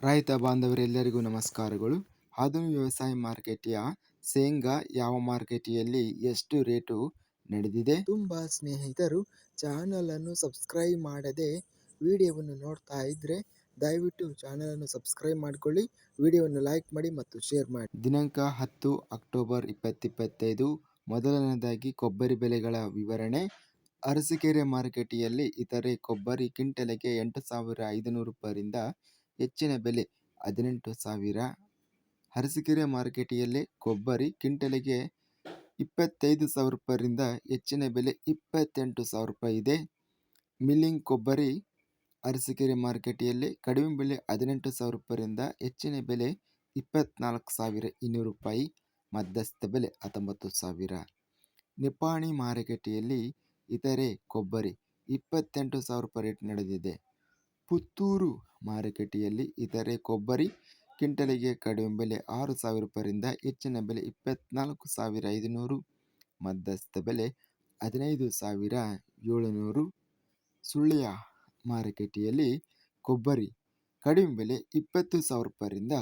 ರೈತ ಬಾಂಧವರೆಲ್ಲರಿಗೂ ನಮಸ್ಕಾರಗಳು. ಆಧುನಿಕ ವ್ಯವಸಾಯ ಮಾರುಕಟ್ಟೆಯ ಶೇಂಗಾ ಯಾವ ಮಾರುಕಟ್ಟೆಯಲ್ಲಿ ಎಷ್ಟು ರೇಟು ನಡೆದಿದೆ? ತುಂಬ ಸ್ನೇಹಿತರು ಚಾನಲನ್ನು ಸಬ್ಸ್ಕ್ರೈಬ್ ಮಾಡದೆ ವಿಡಿಯೋವನ್ನು ನೋಡ್ತಾ ಇದ್ದರೆ ದಯವಿಟ್ಟು ಚಾನಲನ್ನು ಸಬ್ಸ್ಕ್ರೈಬ್ ಮಾಡಿಕೊಳ್ಳಿ ವಿಡಿಯೋವನ್ನು ಲೈಕ್ ಮಾಡಿ ಮತ್ತು ಶೇರ್ ಮಾಡಿ. ದಿನಾಂಕ ಹತ್ತು ಅಕ್ಟೋಬರ್ ಇಪ್ಪತ್ತಿಪ್ಪತ್ತೈದು ಮೊದಲನೇದಾಗಿ ಕೊಬ್ಬರಿ ಬೆಲೆಗಳ ವಿವರಣೆ. ಅರಸಿಕೆರೆ ಮಾರುಕಟ್ಟೆಯಲ್ಲಿ ಇತರೆ ಕೊಬ್ಬರಿ ಕ್ವಿಂಟಲಿಗೆ ಎಂಟು ಸಾವಿರ ಐದುನೂರು ರೂಪಾಯಿಯಿಂದ ಹೆಚ್ಚಿನ ಬೆಲೆ ಹದಿನೆಂಟು ಸಾವಿರ. ಅರಸೀಕೆರೆ ಮಾರುಕಟ್ಟೆಯಲ್ಲಿ ಕೊಬ್ಬರಿ ಕಿಂಟಲಿಗೆ ಇಪ್ಪತ್ತೈದು ಸಾವಿರ ರೂಪಾಯಿಂದ ಹೆಚ್ಚಿನ ಬೆಲೆ ಇಪ್ಪತ್ತೆಂಟು ಸಾವಿರ ರೂಪಾಯಿ ಇದೆ. ಮಿಲ್ಲಿಂಗ್ ಕೊಬ್ಬರಿ ಅರಸೀಕೆರೆ ಮಾರುಕಟ್ಟೆಯಲ್ಲಿ ಕಡಿಮೆ ಬೆಲೆ ಹದಿನೆಂಟು ಸಾವಿರ ರೂಪಾಯಿಂದ ಹೆಚ್ಚಿನ ಬೆಲೆ ಇಪ್ಪತ್ನಾಲ್ಕು ಸಾವಿರ ಇನ್ನೂರು ರೂಪಾಯಿ, ಮಧ್ಯಸ್ಥ ಬೆಲೆ ಹತ್ತೊಂಬತ್ತು ಸಾವಿರ. ನಿಪ್ಪಾಣಿ ಮಾರುಕಟ್ಟೆಯಲ್ಲಿ ಇತರೆ ಕೊಬ್ಬರಿ ಇಪ್ಪತ್ತೆಂಟು ಸಾವಿರ ರೂಪಾಯಿ ರೇಟ್ ನಡೆದಿದೆ. ಪುತ್ತೂರು ಮಾರುಕಟ್ಟೆಯಲ್ಲಿ ಇತರೆ ಕೊಬ್ಬರಿ ಕ್ವಿಂಟಲಿಗೆ ಕಡಿಮೆ ಬೆಲೆ ಆರು ಸಾವಿರ ರೂಪಾಯಿಯಿಂದ ಹೆಚ್ಚಿನ ಬೆಲೆ ಇಪ್ಪತ್ನಾಲ್ಕು ಸಾವಿರ ಐದುನೂರು, ಮಧ್ಯಸ್ಥ ಬೆಲೆ ಹದಿನೈದು ಸಾವಿರ ಏಳುನೂರು. ಸುಳ್ಯ ಮಾರುಕಟ್ಟೆಯಲ್ಲಿ ಕೊಬ್ಬರಿ ಕಡಿಮೆ ಬೆಲೆ ಇಪ್ಪತ್ತು ಸಾವಿರ ರೂಪಾಯಿಯಿಂದ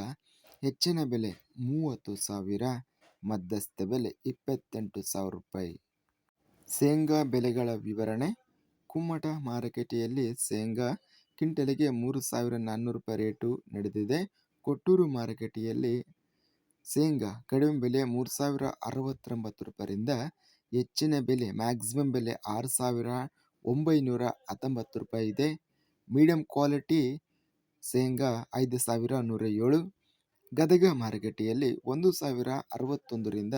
ಹೆಚ್ಚಿನ ಬೆಲೆ ಮೂವತ್ತು ಸಾವಿರ, ಮಧ್ಯಸ್ಥ ಬೆಲೆ ಇಪ್ಪತ್ತೆಂಟು ಸಾವಿರ ರೂಪಾಯಿ ಶೇಂಗಾ ಬೆಲೆಗಳ ವಿವರಣೆ. ಕುಮ್ಮಟ ಮಾರುಕಟ್ಟೆಯಲ್ಲಿ ಶೇಂಗಾ ಕ್ವಿಂಟಲಿಗೆ ಮೂರು ಸಾವಿರ ನಾನ್ನೂರು ರೂಪಾಯಿ ರೇಟು ನಡೆದಿದೆ. ಕೊಟ್ಟೂರು ಮಾರುಕಟ್ಟೆಯಲ್ಲಿ ಶೇಂಗಾ ಕಡಿಮೆ ಬೆಲೆ ಮೂರು ಸಾವಿರ ಅರವತ್ತೊಂಬತ್ತು ರೂಪಾಯಿಂದ ಹೆಚ್ಚಿನ ಬೆಲೆ ಮ್ಯಾಕ್ಸಿಮಮ್ ಬೆಲೆ ಆರು ಸಾವಿರ ಒಂಬೈನೂರ ಹತ್ತೊಂಬತ್ತು ರೂಪಾಯಿ ಇದೆ. ಮೀಡಿಯಂ ಕ್ವಾಲಿಟಿ ಶೇಂಗಾ ಐದು ಸಾವಿರ ನೂರ ಏಳು. ಗದಗ ಮಾರುಕಟ್ಟೆಯಲ್ಲಿ ಒಂದು ಸಾವಿರ ಅರವತ್ತೊಂದರಿಂದ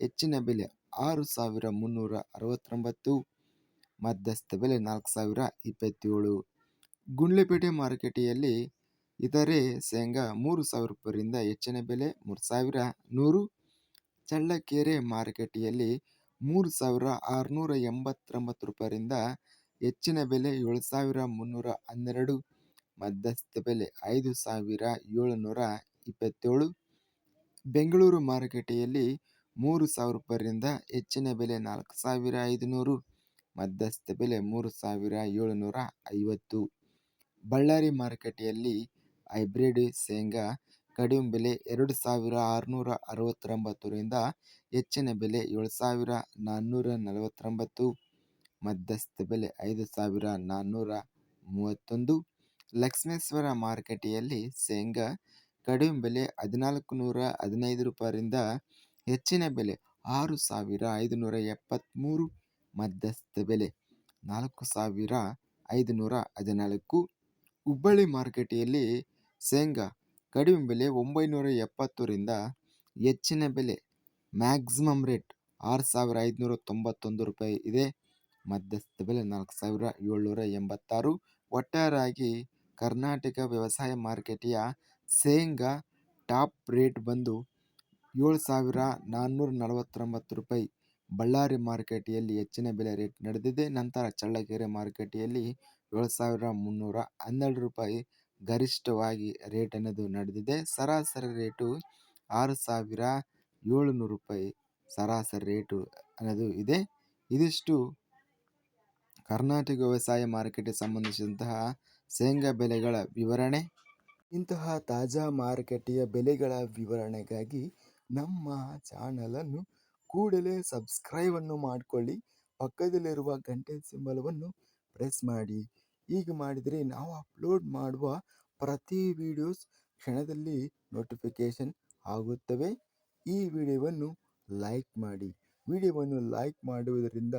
ಹೆಚ್ಚಿನ ಬೆಲೆ ಆರು ಸಾವಿರ ಮುನ್ನೂರ ಅರವತ್ತೊಂಬತ್ತು. ಮಧ್ಯಸ್ಥ ಬೆಲೆ ನಾಲ್ಕು ಸಾವಿರ ಇಪ್ಪತ್ತೇಳು. ಗುಂಡ್ಲುಪೇಟೆ ಮಾರುಕಟ್ಟೆಯಲ್ಲಿ ಇತರೆ ಶೇಂಗಾ ಮೂರು ಸಾವಿರ ರೂಪಾಯಿಂದ ಹೆಚ್ಚಿನ ಬೆಲೆ, ಮೂರು ಸಾವಿರ ನೂರು. ಚಳ್ಳಕೆರೆ ಮಾರುಕಟ್ಟೆಯಲ್ಲಿ ಮೂರು ಸಾವಿರ ಆರುನೂರ ಎಂಬತ್ತೊಂಬತ್ತು ರೂಪಾಯಿಂದ ಹೆಚ್ಚಿನ ಬೆಲೆ, ಏಳು ಸಾವಿರ ಮುನ್ನೂರ ಹನ್ನೆರಡು. ಮಧ್ಯಸ್ಥ ಬೆಲೆ, ಐದು ಸಾವಿರ ಏಳುನೂರ ಇಪ್ಪತ್ತೇಳು. ಬೆಂಗಳೂರು ಮಾರುಕಟ್ಟೆಯಲ್ಲಿ ಮೂರು ಸಾವಿರ ರೂಪಾಯಿಂದ ಹೆಚ್ಚಿನ ಬೆಲೆ, ನಾಲ್ಕು ಸಾವಿರ ಐದುನೂರು. ಮಧ್ಯಸ್ಥ ಬೆಲೆ, ಮೂರು ಸಾವಿರ ಏಳುನೂರ ಐವತ್ತು. ಬಳ್ಳಾರಿ ಮಾರುಕಟ್ಟೆಯಲ್ಲಿ ಹೈಬ್ರಿಡ್ ಶೇಂಗಾ ಕಡಿಮೆ ಬೆಲೆ ಎರಡು ಸಾವಿರ ಆರುನೂರ ಅರವತ್ತೊಂಬತ್ತರಿಂದ ಹೆಚ್ಚಿನ ಬೆಲೆ ಏಳು ಸಾವಿರ ನಾನ್ನೂರ ನಲವತ್ತೊಂಬತ್ತು, ಮಧ್ಯಸ್ಥ ಬೆಲೆ ಐದು ಸಾವಿರ ನಾನ್ನೂರ ಮೂವತ್ತೊಂದು. ಲಕ್ಷ್ಮೇಶ್ವರ ಮಾರುಕಟ್ಟೆಯಲ್ಲಿ ಶೇಂಗಾ ಕಡಿಮೆ ಬೆಲೆ ಹದಿನಾಲ್ಕು ನೂರ ಹದಿನೈದು ರೂಪಾಯಿಂದ ಹೆಚ್ಚಿನ ಬೆಲೆ ಆರು ಸಾವಿರ ಐದುನೂರ ಎಪ್ಪತ್ತ್ಮೂರು ಮಧ್ಯಸ್ಥ ಬೆಲೆ ನಾಲ್ಕು ಸಾವಿರ ಐದುನೂರ ಹದಿನಾಲ್ಕು. ಹುಬ್ಬಳ್ಳಿ ಮಾರುಕಟ್ಟೆಯಲ್ಲಿ ಶೇಂಗಾ ಕಡಿಮೆ ಬೆಲೆ ಒಂಬೈನೂರ ಎಪ್ಪತ್ತರಿಂದ ಹೆಚ್ಚಿನ ಬೆಲೆ. ಮ್ಯಾಕ್ಸಿಮಮ್ ರೇಟ್ ಆರು ಸಾವಿರ ಐದುನೂರ ತೊಂಬತ್ತೊಂದು ರೂಪಾಯಿ ಇದೆ. ಮಧ್ಯಸ್ಥ ಬೆಲೆ ನಾಲ್ಕು ಸಾವಿರ ಏಳ್ನೂರ ಎಂಬತ್ತಾರು. ಒಟ್ಟಾರೆಯಾಗಿ ಕರ್ನಾಟಕ ವ್ಯವಸಾಯ ಮಾರುಕಟ್ಟೆಯ ಶೇಂಗಾ ಟಾಪ್ ರೇಟ್ ಬಂದು ಏಳು ಸಾವಿರ ನಾನ್ನೂರ ನಲವತ್ತೊಂಬತ್ತು ರೂಪಾಯಿ. ಬಳ್ಳಾರಿ ಮಾರುಕಟ್ಟೆಯಲ್ಲಿ ಹೆಚ್ಚಿನ ಬೆಲೆ ರೇಟ್ ನಡೆದಿದೆ. ನಂತರ ಚಳ್ಳಕೆರೆ ಮಾರುಕಟ್ಟೆಯಲ್ಲಿ ಏಳು ಸಾವಿರ ಮುನ್ನೂರ ಹನ್ನೆರಡು ರೂಪಾಯಿ ಗರಿಷ್ಠವಾಗಿ ರೇಟ್ ಅನ್ನೋದು ನಡೆದಿದೆ. ಸರಾಸರಿ ರೇಟು ಆರು ಸಾವಿರ ಏಳುನೂರು ರೂಪಾಯಿ ಸರಾಸರಿ ರೇಟು ಅನ್ನೋದು ಇದೆ. ಇದಿಷ್ಟು. ಕರ್ನಾಟಕ ವ್ಯವಸಾಯ ಮಾರುಕಟ್ಟೆ ಸಂಬಂಧಿಸಿದಂತಹ ಶೇಂಗಾ ಬೆಲೆಗಳ ವಿವರಣೆ. ಇಂತಹ ತಾಜಾ ಮಾರುಕಟ್ಟೆಯ ಬೆಲೆಗಳ ವಿವರಣೆಗಾಗಿ ನಮ್ಮ ಚಾನಲನ್ನು ಕೂಡಲೇ ಸಬ್ಸ್ಕ್ರೈಬನ್ನು ಮಾಡಿಕೊಳ್ಳಿ. ಪಕ್ಕದಲ್ಲಿರುವ ಗಂಟೆ ಸಿಂಬಲವನ್ನು ಪ್ರೆಸ್ ಮಾಡಿ. ಹೀಗೆ ಮಾಡಿದರೆ ನಾವು ಅಪ್ಲೋಡ್ ಮಾಡುವ ಪ್ರತಿ ವಿಡಿಯೋಸ್ ಕ್ಷಣದಲ್ಲಿ ನೋಟಿಫಿಕೇಷನ್ ಆಗುತ್ತವೆ. ಈ ವಿಡಿಯೋವನ್ನು ಲೈಕ್ ಮಾಡಿ. ವಿಡಿಯೋವನ್ನು ಲೈಕ್ ಮಾಡುವುದರಿಂದ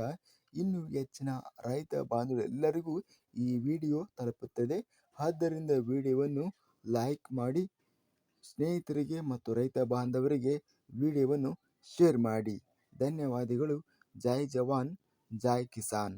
ಇನ್ನೂ ಹೆಚ್ಚಿನ ರೈತ ಬಾಂಧವರೆಲ್ಲರಿಗೂ ಈ ವಿಡಿಯೋ ತಲುಪುತ್ತದೆ. ಆದ್ದರಿಂದ ವಿಡಿಯೋವನ್ನು ಲೈಕ್ ಮಾಡಿ. ಸ್ನೇಹಿತರಿಗೆ ಮತ್ತು ರೈತ ಬಾಂಧವರಿಗೆ ವಿಡಿಯೋವನ್ನು ಶೇರ್ ಮಾಡಿ. ಧನ್ಯವಾದಗಳು. ಜೈ ಜವಾನ್. ಜೈ ಕಿಸಾನ್.